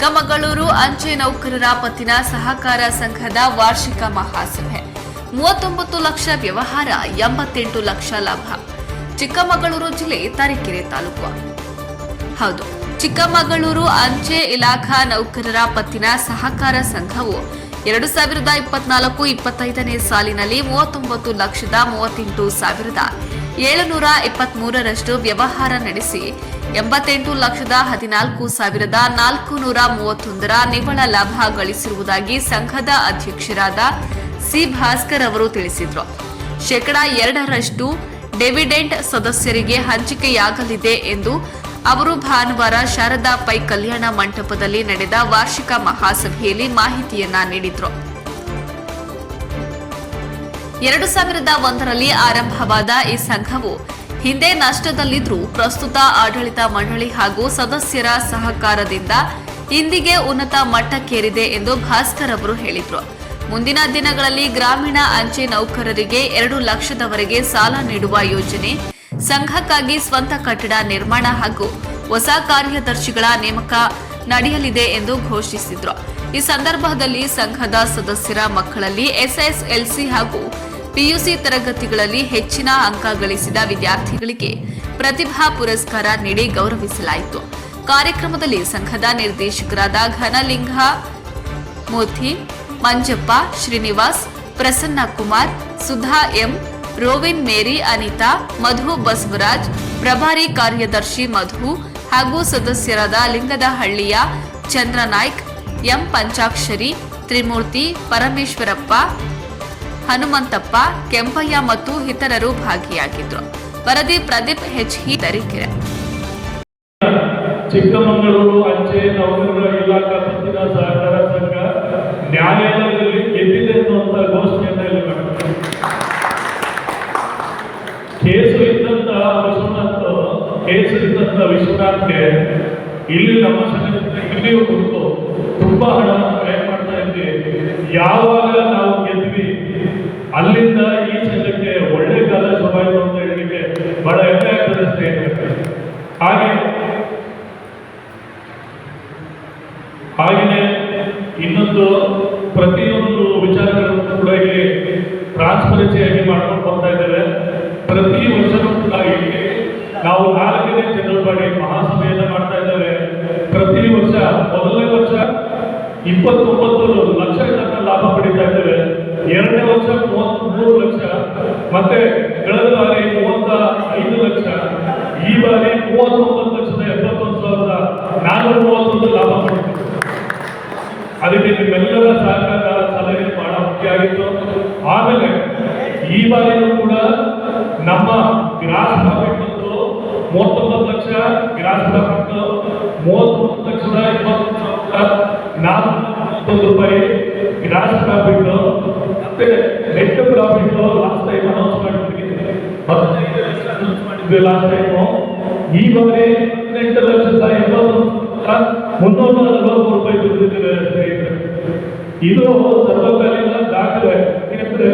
ಚಿಕ್ಕಮಗಳೂರು ಅಂಚೆ ನೌಕರರ ಪತ್ತಿನ ಸಹಕಾರ ಸಂಘದ ವಾರ್ಷಿಕ ಮಹಾಸಭೆ. ಮೂವತ್ತೊಂಬತ್ತು ಲಕ್ಷ ವ್ಯವಹಾರ, ಎಂಬತ್ತೆಂಟು ಲಕ್ಷ ಲಾಭ. ಚಿಕ್ಕಮಗಳೂರು ಜಿಲ್ಲೆ ತರೀಕೆರೆ ತಾಲೂಕು. ಹೌದು, ಚಿಕ್ಕಮಗಳೂರು ಅಂಚೆ ಇಲಾಖಾ ನೌಕರರ ಪತ್ತಿನ ಸಹಕಾರ ಸಂಘವು ಎರಡು ಸಾವಿರದ ಇಪ್ಪತ್ನಾಲ್ಕು ಇಪ್ಪತ್ತೈದನೇ ಸಾಲಿನಲ್ಲಿ ಮೂವತ್ತೊಂಬತ್ತು ಲಕ್ಷದ ಮೂವತ್ತೆಂಟು ಸಾವಿರದ ಏಳುನೂರ ಇಪ್ಪತ್ಮೂರರಷ್ಟು ವ್ಯವಹಾರ ನಡೆಸಿ ಎಂಬತ್ತೆಂಟು ಲಕ್ಷದ ಹದಿನಾಲ್ಕು ಸಾವಿರದ ನಾಲ್ಕು ನೂರ ಮೂವತ್ತೊಂದರ ನಿವ್ವಳ ಲಾಭ ಗಳಿಸಿರುವುದಾಗಿ ಸಂಘದ ಅಧ್ಯಕ್ಷರಾದ ಸಿ ಭಾಸ್ಕರ್ ಅವರು ತಿಳಿಸಿದರು. ಶೇಕಡಾ ಎರಡರಷ್ಟು ಡೆವಿಡೆಂಟ್ ಸದಸ್ಯರಿಗೆ ಹಂಚಿಕೆಯಾಗಲಿದೆ ಎಂದು ಅವರು ಭಾನುವಾರ ಶಾರದಾ ಪೈ ಕಲ್ಯಾಣ ಮಂಟಪದಲ್ಲಿ ನಡೆದ ವಾರ್ಷಿಕ ಮಹಾಸಭೆಯಲ್ಲಿ ಮಾಹಿತಿಯನ್ನ ನೀಡಿದ್ರು. ಎರಡು ಸಾವಿರದ ಒಂದರಲ್ಲಿ ಆರಂಭವಾದ ಈ ಸಂಘವು ಹಿಂದೆ ನಷ್ಟದಲ್ಲಿದ್ದರೂ ಪ್ರಸ್ತುತ ಆಡಳಿತ ಮಂಡಳಿ ಹಾಗೂ ಸದಸ್ಯರ ಸಹಕಾರದಿಂದ ಇಂದಿಗೆ ಉನ್ನತ ಮಟ್ಟಕ್ಕೇರಿದೆ ಎಂದು ಭಾಸ್ಕರ್ ಅವರು ಹೇಳಿದರು. ಮುಂದಿನ ದಿನಗಳಲ್ಲಿ ಗ್ರಾಮೀಣ ಅಂಚೆ ನೌಕರರಿಗೆ ಎರಡು ಲಕ್ಷದವರೆಗೆ ಸಾಲ ನೀಡುವ ಯೋಜನೆ ಸಂಘಕ್ಕಾಗಿ ಸ್ವಂತ ಕಟ್ಟಡ ನಿರ್ಮಾಣ ಹಾಗೂ ಹೊಸ ಕಾರ್ಯದರ್ಶಿಗಳ ನೇಮಕ ನಡೆಯಲಿದೆ ಎಂದು ಘೋಷಿಸಿದ್ರು. ಈ ಸಂದರ್ಭದಲ್ಲಿ ಸಂಘದ ಸದಸ್ಯರ ಮಕ್ಕಳಲ್ಲಿ ಎಸ್ಎಸ್ಎಲ್ಸಿ ಹಾಗೂ ಪಿಯುಸಿ ತರಗತಿಗಳಲ್ಲಿ ಹೆಚ್ಚಿನ ಅಂಕ ಗಳಿಸಿದ ವಿದ್ಯಾರ್ಥಿಗಳಿಗೆ ಪ್ರತಿಭಾ ಪುರಸ್ಕಾರ ನೀಡಿ ಗೌರವಿಸಲಾಯಿತು. ಕಾರ್ಯಕ್ರಮದಲ್ಲಿ ಸಂಘದ ನಿರ್ದೇಶಕರಾದ Ganalinga Moti Manjappa, Srinivas, Prasanna Kumar, Sudha M Rovin Mary, Anitha, Madhu Basavaraj, ಪ್ರಭಾರಿ ಕಾರ್ಯದರ್ಶಿ ಮಧು ಹಾಗೂ ಸದಸ್ಯರಾದ ಲಿಂಗದಹಳ್ಳಿಯ ಚಂದ್ರನಾಯ್ಕ್ ಎಂ ಪಂಚಾಕ್ಷರಿ, ತ್ರಿಮೂರ್ತಿ, ಪರಮೇಶ್ವರಪ್ಪ, ಹನುಮಂತಪ್ಪ, ಕೆಂಪಯ್ಯ ಮತ್ತು ಇತರರು ಭಾಗಿಯಾಗಿದ್ದರು ವರದಿ ಪ್ರದೀಪ್ ಹೆಚ್ ಹಿ. ತರೀಕೆರೆ. ಚಿಕ್ಕಮಗಳೂರು, ಅಂಚೆ ನೌಕರರ ಇಲಾಖಾ ಪತ್ತಿನ ಸಹಕಾರ ಸಂಘ ನ್ಯಾಯಾಲಯದಲ್ಲಿ ಗೆದ್ದಿದೆ ಅನ್ನುವಂತ ಘೋಷಣೆಯನ್ನ ಇಲ್ಲಿ ಮಾಡ್ತಾರೆ ಕೇಸು ಇದ್ದಂತ ವಿಶ್ವನಾಥ್ ಕೇಸು ಇದ್ದಂತ ವಿಶ್ವನಾಥ್ಗೆ ಇಲ್ಲಿ ನಮ್ಮ ಸಂಘದಿಂದ ಇಲ್ಲಿಯೂ ಯಾವಾಗ ನಾವು ಗೆದ್ವಿ ಅಲ್ಲಿಂದ ಈ ಚಂದಕ್ಕೆ ಒಳ್ಳೆ ಕಾಲ ಶುಭಾಯಿತು ಅಂತ ಹೇಳಲಿಕ್ಕೆ ಬಹಳ ಹೆಮ್ಮೆ ಆಗ್ತದೆ ಸ್ನೇಹಿತರೆ ಹಾಗೆ, ಹಾಗೆಯೇ ಇನ್ನೊಂದು ಪ್ರತಿಯೊಂದು ವಿಚಾರಗಳನ್ನು ಕೂಡ ಇಲ್ಲಿ ಟ್ರಾನ್ಸ್ಪರೆನ್ಸಿಯಾಗಿ ಮಾಡ್ಕೊಂಡು ಬರ್ತಾ ಇದ್ದೇವೆ. ಪ್ರತಿ ವರ್ಷವೂ ಕೂಡ ಇಲ್ಲಿ ನಾವು ನಾಲ್ಕನೇ ಚಂದ್ರಪಾಡಿ ಮಹಾಸಭೆಯನ್ನು ಮಾಡ್ತಾ ಇದ್ದೇವೆ. ಪ್ರತಿ ವರ್ಷ, ಮೊದಲನೇ ವರ್ಷ ಇಪ್ಪತ್ತೊಂಬತ್ತು ಲಕ್ಷ ತನಕ ಲಾಭ ಪಡಿತಾ ಇದ್ದೇವೆ ಎರಡನೇ ವರ್ಷ ಮೂವತ್ಮೂರು ಲಕ್ಷ ಮತ್ತೆ ಕಳೆದ ಬಾರಿ ಮೂವತ್ತ ಐದು ಲಕ್ಷ, ಈ ಬಾರಿ ಮೂವತ್ತೊಂಬತ್ತು ಲಕ್ಷದ ಎಪ್ಪತ್ತೊಂದು ಸಾವಿರದ ನಾನ್ನೂರ ಮೂವತ್ತೊಂದು ಲಾಭ ಅದಕ್ಕೆ ನಿಮ್ಮೆಲ್ಲರ ಸಹಕಾರ ಸಲಹೆ ಬಹಳ ಮುಖ್ಯ ಆಗಿತ್ತು. ಆಮೇಲೆ ಈ ಬಾರಿಯೂ ಕೂಡ ನಮ್ಮ ಗ್ರಾಸ್ ಪ್ರಾಫಿಟ್ ಬಂತು ಮೂವತ್ತೊಂಬತ್ತು ಲಕ್ಷ ಗ್ರಾಸ್ ಪ್ರಾಫಿಟ್ ಮೂವತ್ತೊಂಬತ್ತು ಲಕ್ಷದ ಎಪ್ಪತ್ತೊಂದು ಸಾವಿರದ ನಾಲ್ಕು ರೂಪಾಯಿ ಗ್ರಾಸ್ ಪ್ರಾಫಿಟ್ ಮತ್ತೆ ನೆಟ್ ಪ್ರಾಫಿಟ್ ಲಾಸ್ಟ್ ಟೈಮು ಈ ಬಾರಿ ಹದಿನೆಂಟು ಲಕ್ಷದ ಎಂಬತ್ತು ಮುನ್ನೂರ ನಲವತ್ತು ರೂಪಾಯಿ ದುಡಿದಿದ್ದೇವೆ ಸ್ನೇಹಿತರೆ. ಇದು ಸರ್ವಕಾಲೀನ ದಾಖಲೆ. ಯಾಕಂದ್ರೆ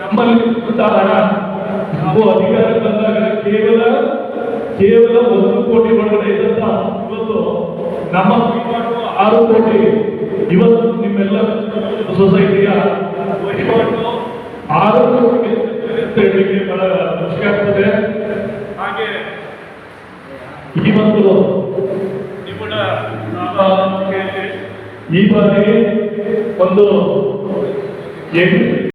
ನಮ್ಮಲ್ಲಿ ಹಣ ನಾವು ಅಧಿಕಾರ ಬಂದಾಗ ಕೇವಲ ಕೇವಲ ಒಂದು ಕೋಟಿ ಒಳಗಡೆ ಇದ್ದಂತ ಇವತ್ತು ನಮ್ಮ ಆರು ಕೋಟಿ. ಇವತ್ತು ನಿಮ್ಮೆಲ್ಲ ಸೊಸೈಟಿಯ ವಹಿವಾಟು ಆರು ಕೋಟಿ ಅಂತ ಹೇಳಲಿಕ್ಕೆ ಬಹಳ ಖುಷಿ ಆಗ್ತದೆ ಹಾಗೆ ನಿಮ್ಮಡ ಈ ಬಾರಿ ಒಂದು ಎಂಟು